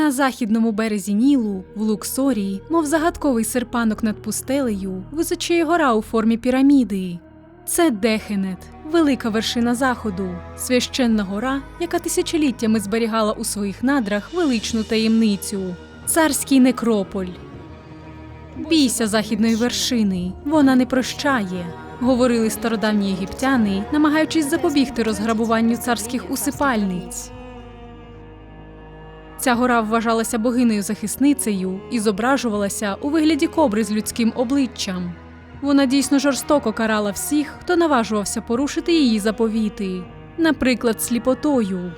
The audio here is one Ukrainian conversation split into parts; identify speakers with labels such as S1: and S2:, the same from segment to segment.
S1: На західному березі Нілу, в Луксорії, мов загадковий серпанок над пустелею, височіє гора у формі піраміди. Це Дехенет, велика вершина заходу, священна гора, яка тисячоліттями зберігала у своїх надрах величну таємницю. Царський некрополь. Бійся західної вершини, вона не прощає, говорили стародавні єгиптяни, намагаючись запобігти розграбуванню царських усипальниць. Ця гора вважалася богинею захисницею і зображувалася у вигляді кобри з людським обличчям. Вона дійсно жорстоко карала всіх, хто наважувався порушити її заповіти, наприклад, сліпотою.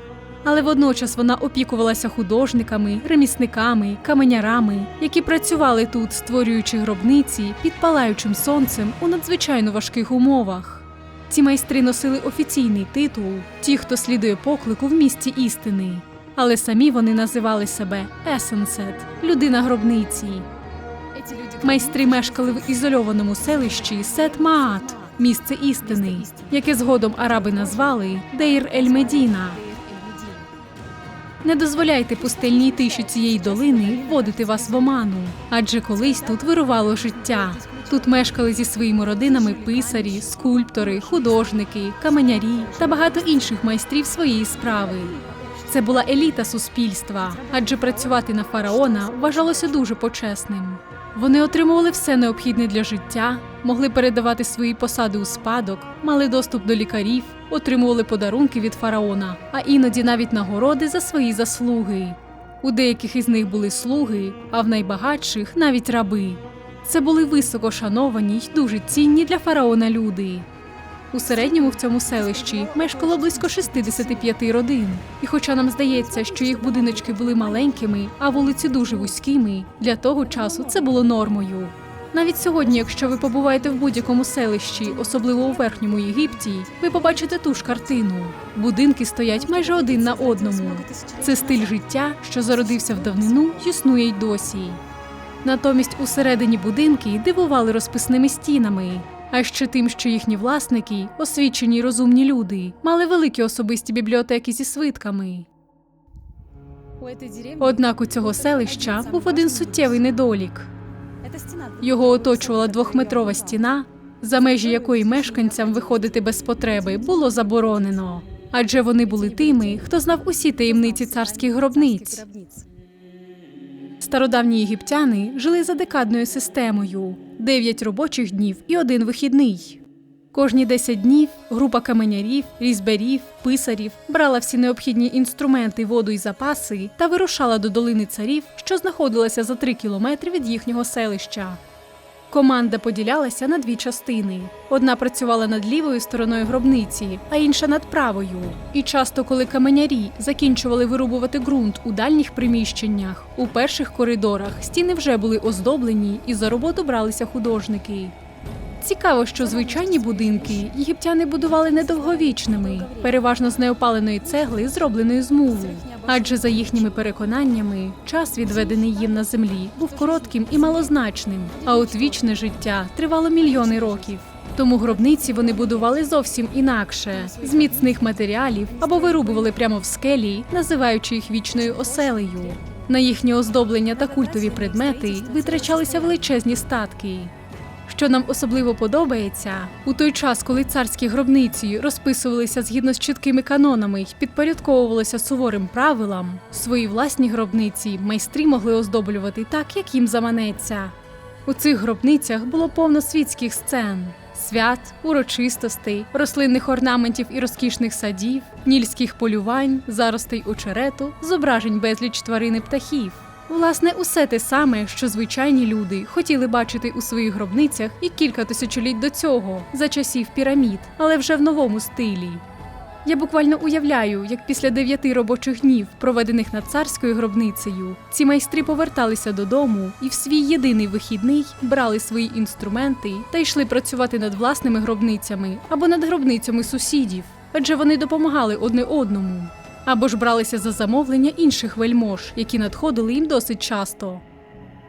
S1: Але водночас вона опікувалася художниками, ремісниками, каменярами, які працювали тут, створюючи гробниці під палаючим сонцем у надзвичайно важких умовах. Ці майстри носили офіційний титул ті, хто слідує поклику в місті істини. Але самі вони називали себе Есенсет людина гробниці. Майстри мешкали в ізольованому селищі Сет Маат, місце істини, яке згодом араби назвали Дейр Ель Медіна. Не дозволяйте пустельній тиші цієї долини вводити вас в оману, адже колись тут вирувало життя. Тут мешкали зі своїми родинами писарі, скульптори, художники, каменярі та багато інших майстрів своєї справи. Це була еліта суспільства, адже працювати на фараона вважалося дуже почесним. Вони отримували все необхідне для життя, могли передавати свої посади у спадок, мали доступ до лікарів, отримували подарунки від фараона, а іноді навіть нагороди за свої заслуги. У деяких із них були слуги, а в найбагатших навіть раби. Це були високо шановані й дуже цінні для фараона люди. У середньому в цьому селищі мешкало близько 65 родин. І хоча нам здається, що їх будиночки були маленькими, а вулиці дуже вузькими, для того часу це було нормою. Навіть сьогодні, якщо ви побуваєте в будь-якому селищі, особливо у верхньому Єгипті, ви побачите ту ж картину. Будинки стоять майже один на одному. Це стиль життя, що зародився в давнину існує й досі. Натомість усередині будинки дивували розписними стінами, а ще тим, що їхні власники, освічені й розумні люди, мали великі особисті бібліотеки зі свитками. Однак у цього селища був один суттєвий недолік. Його оточувала двохметрова стіна, за межі якої мешканцям виходити без потреби було заборонено, адже вони були тими, хто знав усі таємниці царських гробниць. Стародавні єгиптяни жили за декадною системою: 9 робочих днів і один вихідний. Кожні 10 днів група каменярів, різьбарів, писарів брала всі необхідні інструменти, воду і запаси та вирушала до долини царів, що знаходилася за 3 кілометри від їхнього селища. Команда поділялася на дві частини: одна працювала над лівою стороною гробниці, а інша над правою. І часто, коли каменярі закінчували вирубувати ґрунт у дальніх приміщеннях, у перших коридорах стіни вже були оздоблені, і за роботу бралися художники. Цікаво, що звичайні будинки єгиптяни будували недовговічними, переважно з неопаленої цегли, зробленої з мулу. Адже за їхніми переконаннями, час, відведений їм на землі, був коротким і малозначним, а от вічне життя тривало мільйони років. Тому гробниці вони будували зовсім інакше з міцних матеріалів або вирубували прямо в скелі, називаючи їх вічною оселею. На їхнє оздоблення та культові предмети витрачалися величезні статки. Що нам особливо подобається, у той час, коли царські гробниці розписувалися згідно з чіткими канонами й підпорядковувалися суворим правилам, свої власні гробниці майстри могли оздоблювати так, як їм заманеться. У цих гробницях було повно світських сцен. Свят, урочистостей, рослинних орнаментів і розкішних садів, нільських полювань, заростей очерету, зображень безліч тварин і птахів. Власне, усе те саме, що звичайні люди хотіли бачити у своїх гробницях і кілька тисячоліть до цього, за часів пірамід, але вже в новому стилі. Я буквально уявляю, як після дев'яти робочих днів, проведених над царською гробницею, ці майстри поверталися додому і в свій єдиний вихідний брали свої інструменти та йшли працювати над власними гробницями або над гробницями сусідів, адже вони допомагали одне одному або ж бралися за замовлення інших вельмож, які надходили їм досить часто.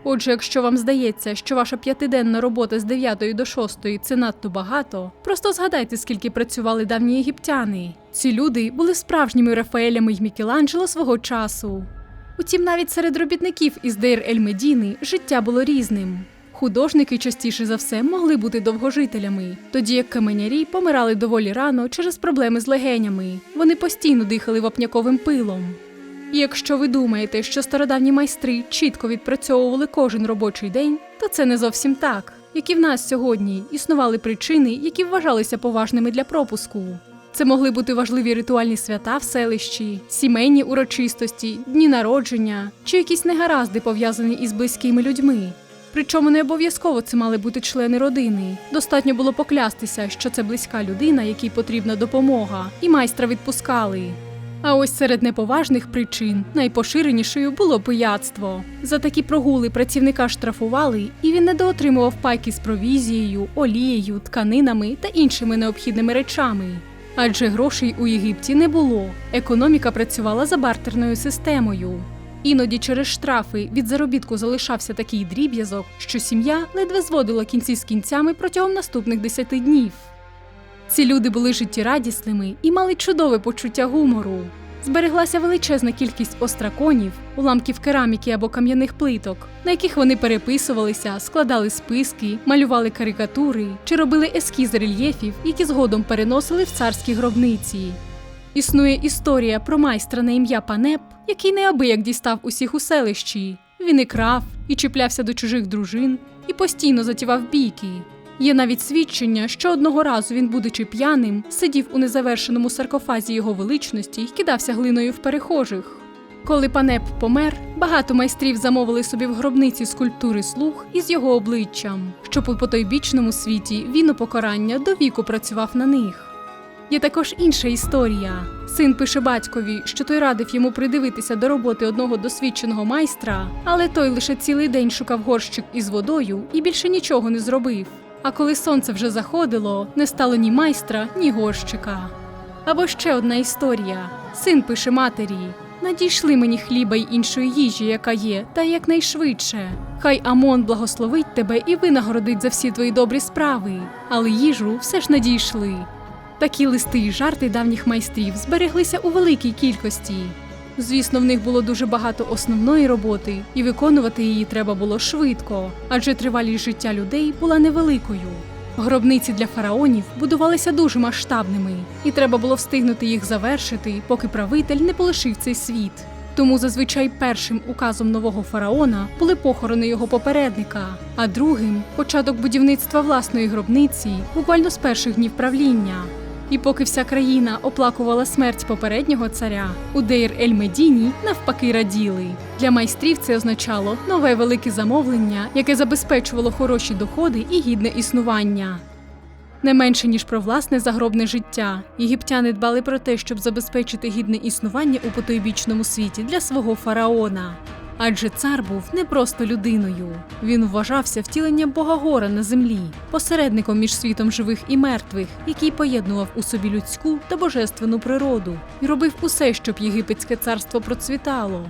S1: Отже, якщо вам здається, що ваша п'ятиденна робота з 9 до 6 це надто багато, просто згадайте, скільки працювали давні єгиптяни. Ці люди були справжніми Рафаелями й Мікеланджело свого часу. Утім, навіть серед робітників із Дейр Ель Медіни життя було різним. Художники частіше за все могли бути довгожителями, тоді як каменярі помирали доволі рано через проблеми з легенями. Вони постійно дихали вапняковим пилом. І якщо ви думаєте, що стародавні майстри чітко відпрацьовували кожен робочий день, то це не зовсім так. Як і в нас сьогодні існували причини, які вважалися поважними для пропуску. Це могли бути важливі ритуальні свята в селищі, сімейні урочистості, дні народження чи якісь негаразди пов'язані із близькими людьми. Причому не обов'язково це мали бути члени родини. Достатньо було поклястися, що це близька людина, якій потрібна допомога, і майстра відпускали. А ось серед неповажних причин найпоширенішою було пияцтво. За такі прогули працівника штрафували, і він недоотримував пайки з провізією, олією, тканинами та іншими необхідними речами. Адже грошей у Єгипті не було. Економіка працювала за бартерною системою. Іноді через штрафи від заробітку залишався такий дріб'язок, що сім'я ледве зводила кінці з кінцями протягом наступних десяти днів. Ці люди були життєрадісними і мали чудове почуття гумору. Збереглася величезна кількість остраконів, уламків кераміки або кам'яних плиток, на яких вони переписувалися, складали списки, малювали карикатури чи робили ескізи рельєфів, які згодом переносили в царські гробниці. Існує історія про майстра на ім'я Панеп, який неабияк дістав усіх у селищі. Він і крав, і чіплявся до чужих дружин, і постійно затівав бійки. Є навіть свідчення, що одного разу він, будучи п'яним, сидів у незавершеному саркофазі його величності і кидався глиною в перехожих. Коли панеп помер, багато майстрів замовили собі в гробниці скульптури слуг із його обличчям, щоб у потойбічному світі він у покарання до віку працював на них. Є також інша історія. Син пише батькові, що той радив йому придивитися до роботи одного досвідченого майстра, але той лише цілий день шукав горщик із водою і більше нічого не зробив. А коли сонце вже заходило, не стало ні майстра, ні горщика. Або ще одна історія. Син пише матері: Надійшли мені хліба й іншої їжі, яка є, та якнайшвидше. Хай Амон благословить тебе і винагородить за всі твої добрі справи, але їжу все ж надійшли. Такі листи й жарти давніх майстрів збереглися у великій кількості. Звісно, в них було дуже багато основної роботи, і виконувати її треба було швидко, адже тривалість життя людей була невеликою. Гробниці для фараонів будувалися дуже масштабними, і треба було встигнути їх завершити, поки правитель не полишив цей світ. Тому зазвичай першим указом нового фараона були похорони його попередника, а другим початок будівництва власної гробниці буквально з перших днів правління. І поки вся країна оплакувала смерть попереднього царя, у Дейр Ель Медіні навпаки раділи. Для майстрів це означало нове велике замовлення, яке забезпечувало хороші доходи і гідне існування. Не менше ніж про власне загробне життя, єгиптяни дбали про те, щоб забезпечити гідне існування у потойбічному світі для свого фараона. Адже цар був не просто людиною. Він вважався втіленням Бога Гора на землі, посередником між світом живих і мертвих, який поєднував у собі людську та божественну природу і робив усе, щоб єгипетське царство процвітало.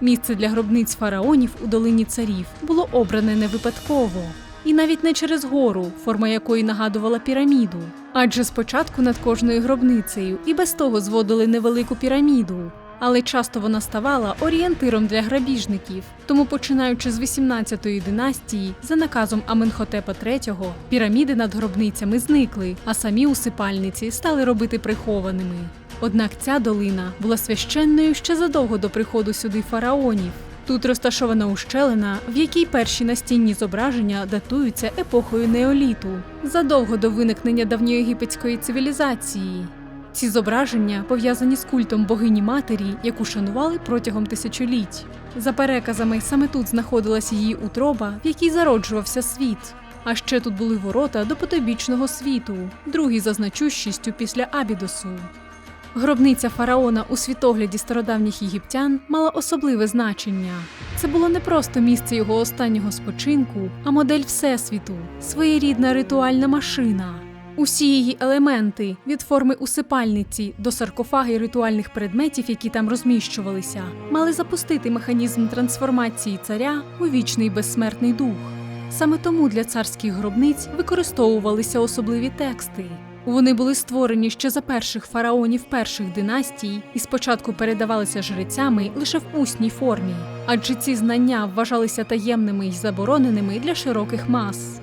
S1: Місце для гробниць фараонів у долині царів було обране не випадково. І навіть не через гору, форма якої нагадувала піраміду. Адже спочатку над кожною гробницею і без того зводили невелику піраміду, але часто вона ставала орієнтиром для грабіжників. Тому, починаючи з 18-ї династії, за наказом Аменхотепа III, піраміди над гробницями зникли, а самі усипальниці стали робити прихованими. Однак ця долина була священною ще задовго до приходу сюди фараонів. Тут розташована ущелина, в якій перші настінні зображення датуються епохою неоліту, задовго до виникнення давньоєгипетської цивілізації. Ці зображення пов'язані з культом богині матері, яку шанували протягом тисячоліть. За переказами, саме тут знаходилась її утроба, в якій зароджувався світ. А ще тут були ворота до потойбічного світу, другий за значущістю після Абідосу. Гробниця фараона у світогляді стародавніх єгиптян мала особливе значення. Це було не просто місце його останнього спочинку, а модель всесвіту, своєрідна ритуальна машина. Усі її елементи від форми усипальниці до саркофаги ритуальних предметів, які там розміщувалися, мали запустити механізм трансформації царя у вічний безсмертний дух. Саме тому для царських гробниць використовувалися особливі тексти. Вони були створені ще за перших фараонів перших династій і спочатку передавалися жрецями лише в усній формі, адже ці знання вважалися таємними й забороненими для широких мас.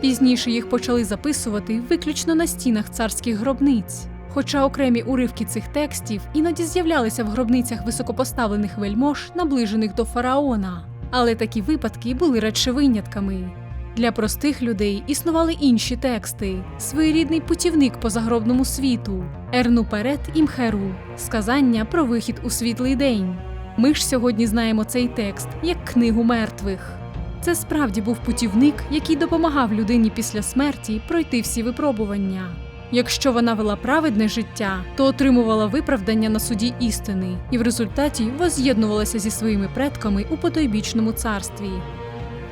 S1: Пізніше їх почали записувати виключно на стінах царських гробниць. Хоча окремі уривки цих текстів іноді з'являлися в гробницях високопоставлених вельмож, наближених до фараона, але такі випадки були радше винятками. Для простих людей існували інші тексти, своєрідний путівник по загробному світу, Ерну Перет і Мхеру, сказання про вихід у світлий день. Ми ж сьогодні знаємо цей текст як книгу мертвих. Це справді був путівник, який допомагав людині після смерті пройти всі випробування. Якщо вона вела праведне життя, то отримувала виправдання на суді істини і в результаті воз'єднувалася зі своїми предками у потойбічному царстві.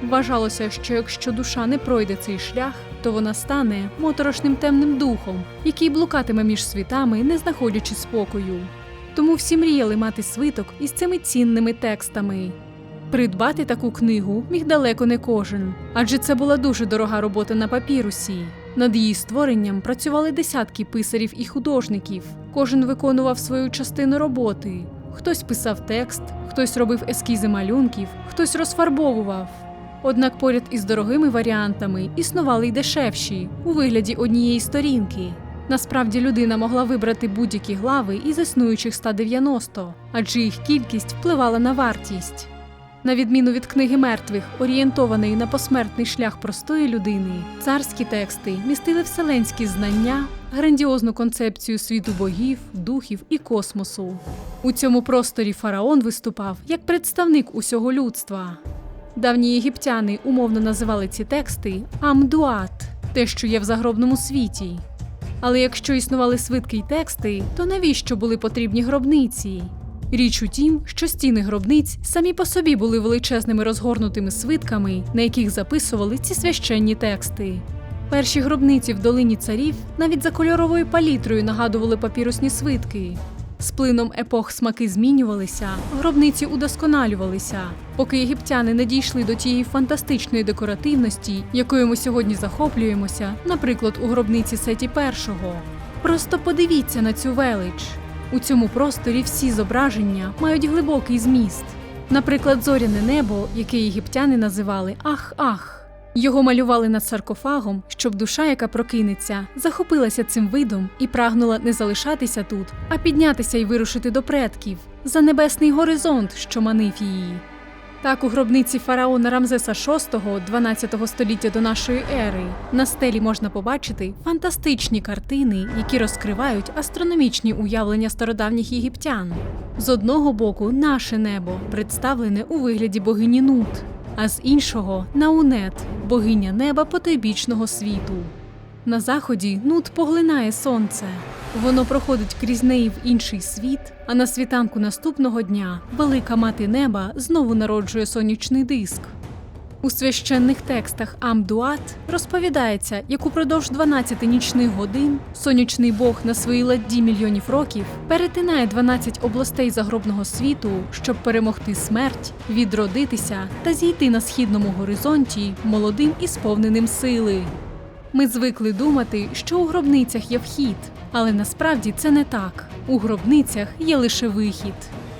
S1: Вважалося, що якщо душа не пройде цей шлях, то вона стане моторошним темним духом, який блукатиме між світами, не знаходячи спокою. Тому всі мріяли мати свиток із цими цінними текстами. Придбати таку книгу міг далеко не кожен, адже це була дуже дорога робота на папірусі. Над її створенням працювали десятки писарів і художників. Кожен виконував свою частину роботи. Хтось писав текст, хтось робив ескізи малюнків, хтось розфарбовував. Однак поряд із дорогими варіантами існували й дешевші у вигляді однієї сторінки. Насправді людина могла вибрати будь-які глави із існуючих 190, адже їх кількість впливала на вартість. На відміну від книги мертвих, орієнтованої на посмертний шлях простої людини, царські тексти містили вселенські знання, грандіозну концепцію світу богів, духів і космосу. У цьому просторі фараон виступав як представник усього людства. Давні єгиптяни умовно називали ці тексти Амдуат, те, що є в загробному світі. Але якщо існували свитки й тексти, то навіщо були потрібні гробниці? Річ у тім, що стіни гробниць самі по собі були величезними розгорнутими свитками, на яких записували ці священні тексти. Перші гробниці в долині царів навіть за кольоровою палітрою нагадували папірусні свитки. З плином епох смаки змінювалися, гробниці удосконалювалися, поки єгиптяни не дійшли до тієї фантастичної декоративності, якою ми сьогодні захоплюємося, наприклад, у гробниці Сеті І. Просто подивіться на цю велич. У цьому просторі всі зображення мають глибокий зміст. Наприклад, зоряне небо, яке єгиптяни називали Ах-Ах. Його малювали над саркофагом, щоб душа, яка прокинеться, захопилася цим видом і прагнула не залишатися тут, а піднятися і вирушити до предків за небесний горизонт, що манив її. Так, у гробниці фараона Рамзеса VI 12 століття до нашої ери на стелі можна побачити фантастичні картини, які розкривають астрономічні уявлення стародавніх єгиптян. З одного боку, наше небо представлене у вигляді богині Нут, а з іншого Наунет, богиня неба потойбічного світу. На заході Нут поглинає сонце. Воно проходить крізь неї в інший світ, а на світанку наступного дня велика мати неба знову народжує сонячний диск. У священних текстах Амдуат розповідається, як упродовж 12 нічних годин сонячний Бог на своїй ладді мільйонів років перетинає 12 областей загробного світу, щоб перемогти смерть, відродитися та зійти на східному горизонті молодим і сповненим сили. Ми звикли думати, що у гробницях є вхід, але насправді це не так. У гробницях є лише вихід.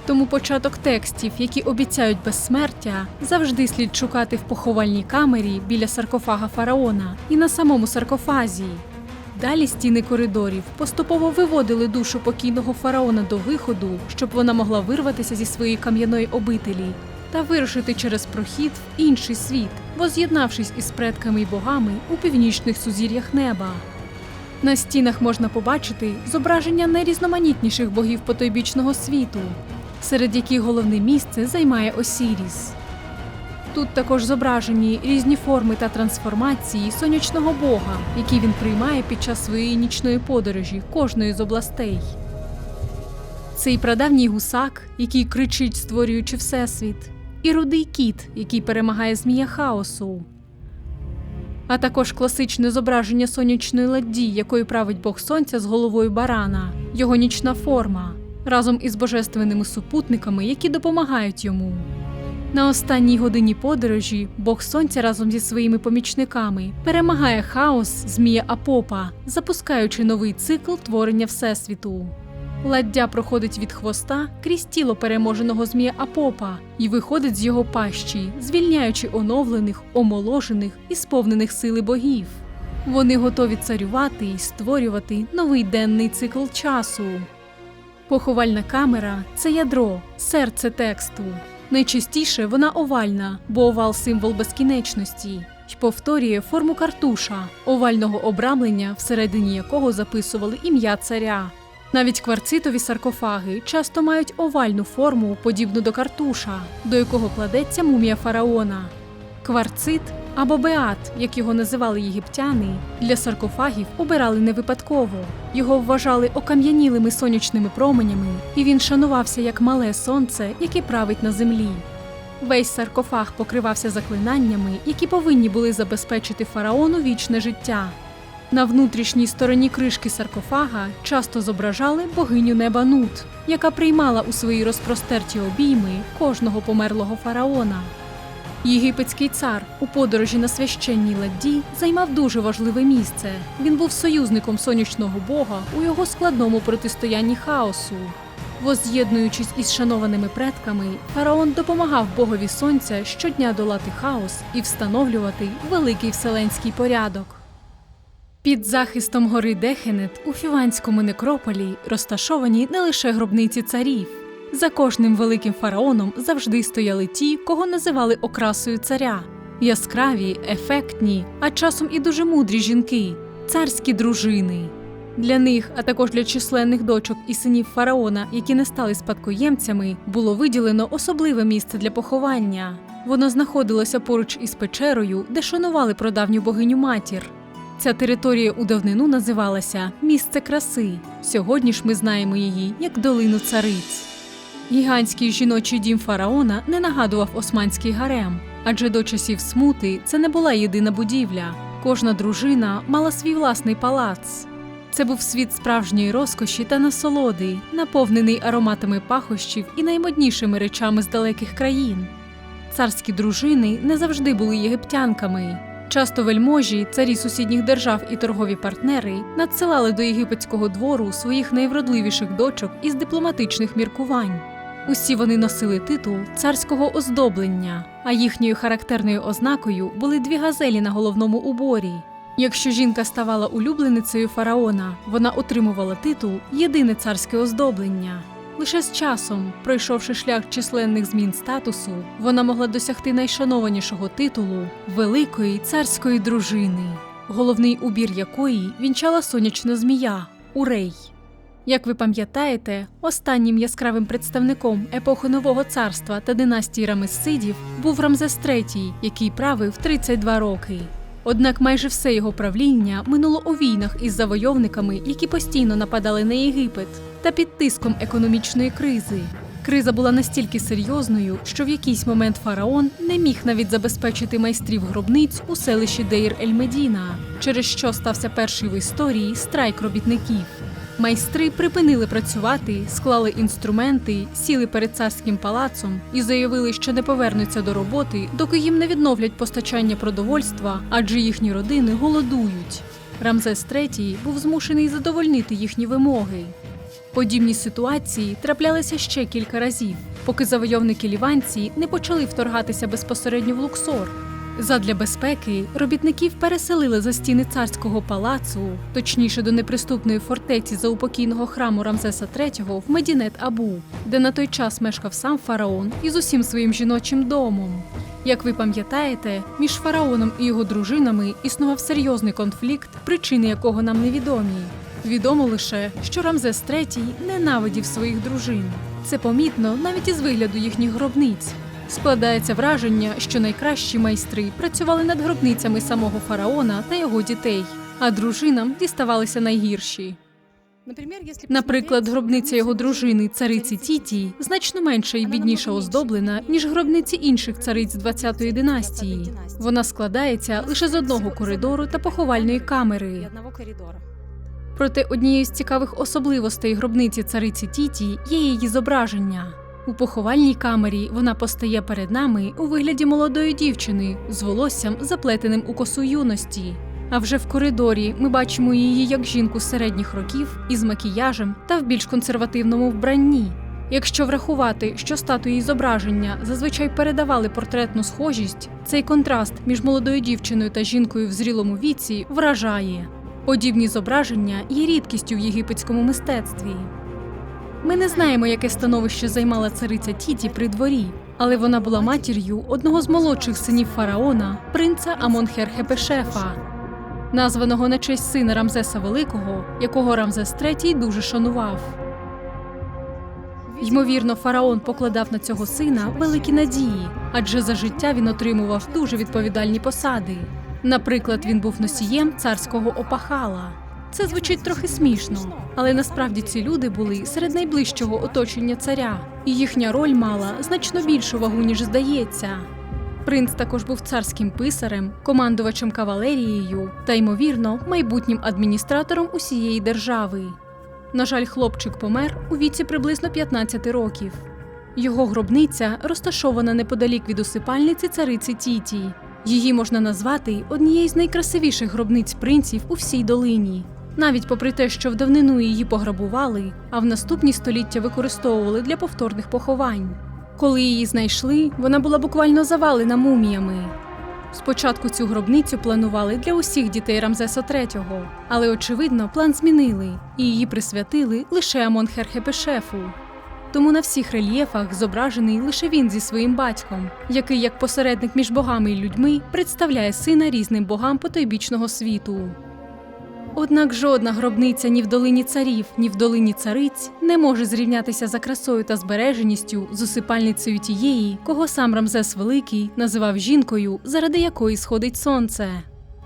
S1: Тому початок текстів, які обіцяють безсмертя, завжди слід шукати в поховальній камері біля саркофага фараона і на самому саркофазі. Далі стіни коридорів поступово виводили душу покійного фараона до виходу, щоб вона могла вирватися зі своєї кам'яної обителі та вирушити через прохід в інший світ, воз'єднавшись із предками й богами у північних сузір'ях неба. На стінах можна побачити зображення найрізноманітніших богів потойбічного світу, серед яких головне місце займає Осіріс. Тут також зображені різні форми та трансформації сонячного бога, які він приймає під час своєї нічної подорожі кожної з областей. Цей прадавній гусак, який кричить, створюючи всесвіт, і рудий кіт, який перемагає змія хаосу. А також класичне зображення сонячної ладді, якою править Бог Сонця з головою барана, його нічна форма, разом із божественними супутниками, які допомагають йому. На останній годині подорожі Бог Сонця разом зі своїми помічниками перемагає хаос Змія Апопа, запускаючи новий цикл творення Всесвіту. Ладдя проходить від хвоста крізь тіло переможеного змія Апопа і виходить з його пащі, звільняючи оновлених, омоложених і сповнених сили богів. Вони готові царювати і створювати новий денний цикл часу. Поховальна камера це ядро, серце тексту. Найчастіше вона овальна, бо овал символ безкінечності, й повторює форму картуша, овального обрамлення, всередині якого записували ім'я царя. Навіть кварцитові саркофаги часто мають овальну форму, подібну до картуша, до якого кладеться мумія фараона. Кварцит або беат, як його називали єгиптяни, для саркофагів обирали не випадково. Його вважали окам'янілими сонячними променями, і він шанувався як мале сонце, яке править на землі. Весь саркофаг покривався заклинаннями, які повинні були забезпечити фараону вічне життя. На внутрішній стороні кришки саркофага часто зображали богиню неба Нут, яка приймала у свої розпростерті обійми кожного померлого фараона. Єгипетський цар у подорожі на священній ладді займав дуже важливе місце. Він був союзником сонячного бога у його складному протистоянні хаосу. Воз'єднуючись із шанованими предками, фараон допомагав богові сонця щодня долати хаос і встановлювати великий вселенський порядок. Під захистом гори Дехенет у Фіванському некрополі розташовані не лише гробниці царів. За кожним великим фараоном завжди стояли ті, кого називали окрасою царя яскраві, ефектні, а часом і дуже мудрі жінки царські дружини. Для них, а також для численних дочок і синів фараона, які не стали спадкоємцями, було виділено особливе місце для поховання. Воно знаходилося поруч із печерою, де шанували прадавню богиню матір. Ця територія у давнину називалася Місце краси. Сьогодні ж ми знаємо її як долину цариць. Гігантський жіночий дім фараона не нагадував османський гарем, адже до часів смути це не була єдина будівля. Кожна дружина мала свій власний палац. Це був світ справжньої розкоші та насолоди, наповнений ароматами пахощів і наймоднішими речами з далеких країн. Царські дружини не завжди були єгиптянками. Часто вельможі, царі сусідніх держав і торгові партнери надсилали до єгипетського двору своїх найвродливіших дочок із дипломатичних міркувань. Усі вони носили титул царського оздоблення, а їхньою характерною ознакою були дві газелі на головному уборі. Якщо жінка ставала улюбленицею фараона, вона отримувала титул Єдине царське оздоблення. Лише з часом, пройшовши шлях численних змін статусу, вона могла досягти найшанованішого титулу великої царської дружини, головний убір якої вінчала сонячна змія Урей. Як ви пам'ятаєте, останнім яскравим представником епохи Нового царства та династії Рамесидів був Рамзес III, який правив 32 роки. Однак майже все його правління минуло у війнах із завойовниками, які постійно нападали на Єгипет, та під тиском економічної кризи. Криза була настільки серйозною, що в якийсь момент фараон не міг навіть забезпечити майстрів гробниць у селищі Дейр Ель-Медіна, через що стався перший в історії страйк робітників. Майстри припинили працювати, склали інструменти, сіли перед царським палацом і заявили, що не повернуться до роботи, доки їм не відновлять постачання продовольства, адже їхні родини голодують. Рамзес III був змушений задовольнити їхні вимоги. Подібні ситуації траплялися ще кілька разів, поки завойовники ліванці не почали вторгатися безпосередньо в Луксор. Задля безпеки робітників переселили за стіни царського палацу, точніше до неприступної фортеці заупокійного храму Рамзеса III в Медінет Абу, де на той час мешкав сам фараон із усім своїм жіночим домом. Як ви пам'ятаєте, між фараоном і його дружинами існував серйозний конфлікт, причини якого нам невідомі. Відомо лише, що Рамзес III ненавидів своїх дружин. Це помітно навіть із вигляду їхніх гробниць. Складається враження, що найкращі майстри працювали над гробницями самого фараона та його дітей, а дружинам діставалися найгірші. Наприклад, гробниця його дружини, цариці Тіті, значно менша і бідніше оздоблена, ніж гробниці інших цариць 20-ї династії. Вона складається лише з одного коридору та поховальної камери. Проте однією з цікавих особливостей гробниці цариці Тіті є її зображення. У поховальній камері вона постає перед нами у вигляді молодої дівчини з волоссям, заплетеним у косу юності. А вже в коридорі ми бачимо її як жінку середніх років із макіяжем та в більш консервативному вбранні. Якщо врахувати, що статуї зображення зазвичай передавали портретну схожість, цей контраст між молодою дівчиною та жінкою в зрілому віці вражає. Подібні зображення є рідкістю в єгипетському мистецтві. Ми не знаємо, яке становище займала цариця Тіті при дворі, але вона була матір'ю одного з молодших синів фараона, принца Амонхерхепешефа, названого на честь сина Рамзеса Великого, якого Рамзес III дуже шанував. Ймовірно, фараон покладав на цього сина великі надії, адже за життя він отримував дуже відповідальні посади. Наприклад, він був носієм царського опахала. Це звучить трохи смішно, але насправді ці люди були серед найближчого оточення царя, і їхня роль мала значно більшу вагу, ніж здається. Принц також був царським писарем, командувачем кавалерією та, ймовірно, майбутнім адміністратором усієї держави. На жаль, хлопчик помер у віці приблизно 15 років. Його гробниця розташована неподалік від усипальниці цариці Тіті. Її можна назвати однією з найкрасивіших гробниць принців у всій долині. Навіть попри те, що в давнину її пограбували, а в наступні століття використовували для повторних поховань. Коли її знайшли, вона була буквально завалена муміями. Спочатку цю гробницю планували для усіх дітей Рамзеса III, але очевидно план змінили і її присвятили лише Амонхерхепешефу. Тому на всіх рельєфах зображений лише він зі своїм батьком, який, як посередник між богами і людьми, представляє сина різним богам потойбічного світу. Однак жодна гробниця ні в долині царів, ні в долині цариць не може зрівнятися за красою та збереженістю з усипальницею тієї, кого сам Рамзес Великий називав жінкою, заради якої сходить сонце.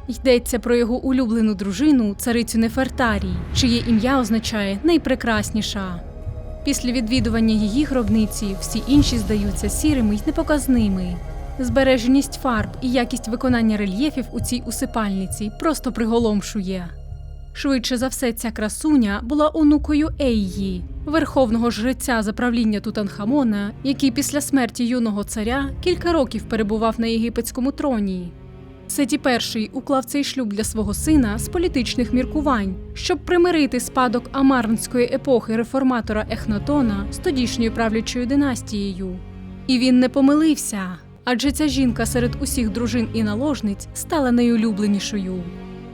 S1: Йдеться про його улюблену дружину, царицю Нефертарі, чиє ім'я означає найпрекрасніша. Після відвідування її гробниці всі інші здаються сірими й непоказними. Збереженість фарб і якість виконання рельєфів у цій усипальниці просто приголомшує. Швидше за все, ця красуня була онукою Ейї, верховного жреця за правління Тутанхамона, який після смерті юного царя кілька років перебував на єгипетському троні. Сеті І уклав цей шлюб для свого сина з політичних міркувань, щоб примирити спадок амарнської епохи реформатора Ехнатона з тодішньою правлячою династією. І він не помилився, адже ця жінка серед усіх дружин і наложниць стала найулюбленішою.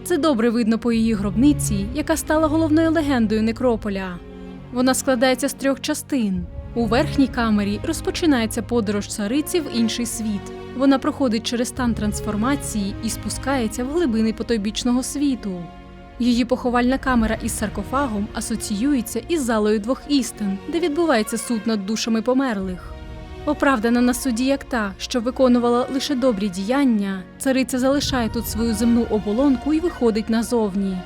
S1: Це добре видно по її гробниці, яка стала головною легендою некрополя. Вона складається з трьох частин. У верхній камері розпочинається подорож цариці в інший світ. Вона проходить через стан трансформації і спускається в глибини потойбічного світу. Її поховальна камера із саркофагом асоціюється із залою двох істин, де відбувається суд над душами померлих. Оправдана на суді як та, що виконувала лише добрі діяння, цариця залишає тут свою земну оболонку і виходить назовні.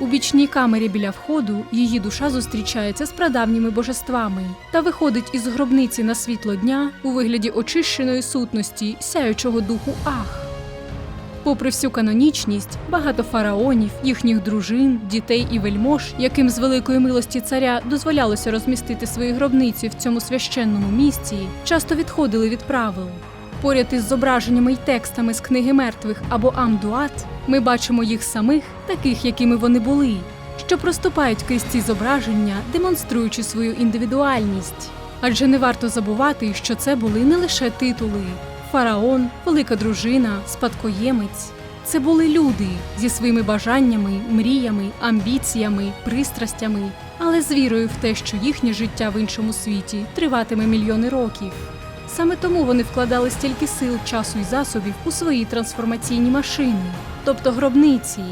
S1: У бічній камері біля входу її душа зустрічається з прадавніми божествами та виходить із гробниці на світло дня у вигляді очищеної сутності сяючого духу Ах. Попри всю канонічність, багато фараонів, їхніх дружин, дітей і вельмож, яким з великої милості царя дозволялося розмістити свої гробниці в цьому священному місці, часто відходили від правил. Поряд із зображеннями й текстами з книги мертвих або Амдуат ми бачимо їх самих, таких, якими вони були, що проступають крізь ці зображення, демонструючи свою індивідуальність. Адже не варто забувати, що це були не лише титули. Фараон, велика дружина, спадкоємець. Це були люди зі своїми бажаннями, мріями, амбіціями, пристрастями, але з вірою в те, що їхнє життя в іншому світі триватиме мільйони років. Саме тому вони вкладали стільки сил, часу і засобів у свої трансформаційні машини, тобто гробниці.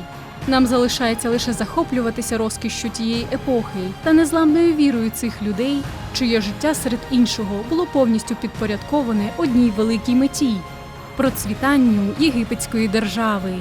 S1: Нам залишається лише захоплюватися розкішшю тієї епохи та незламною вірою цих людей, чиє життя серед іншого було повністю підпорядковане одній великій меті процвітанню єгипетської держави.